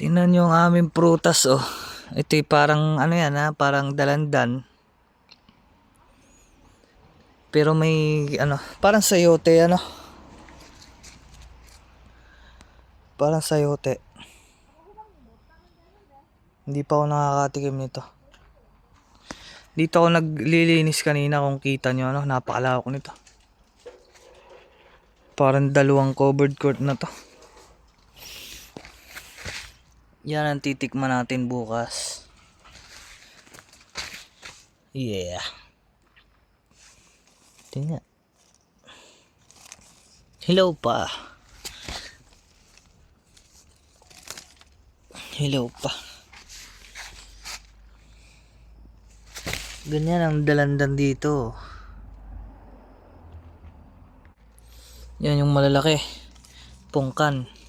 Tingnan nyo ang aming prutas oh. Ito parang ano yan ha, parang dalandan. Pero may ano, parang sayote ano. Parang sayote. Hindi pa ako nakakatikim nito. Dito ako naglilinis kanina kung kita nyo ano, napakalawak nito. Parang dalawang covered court na to. Yan ang titikman natin bukas. Yeah. Tingnan. Hello pa. Hello pa. Ganyan ang dalandan dito. Yan yung malalaki. Pungkan.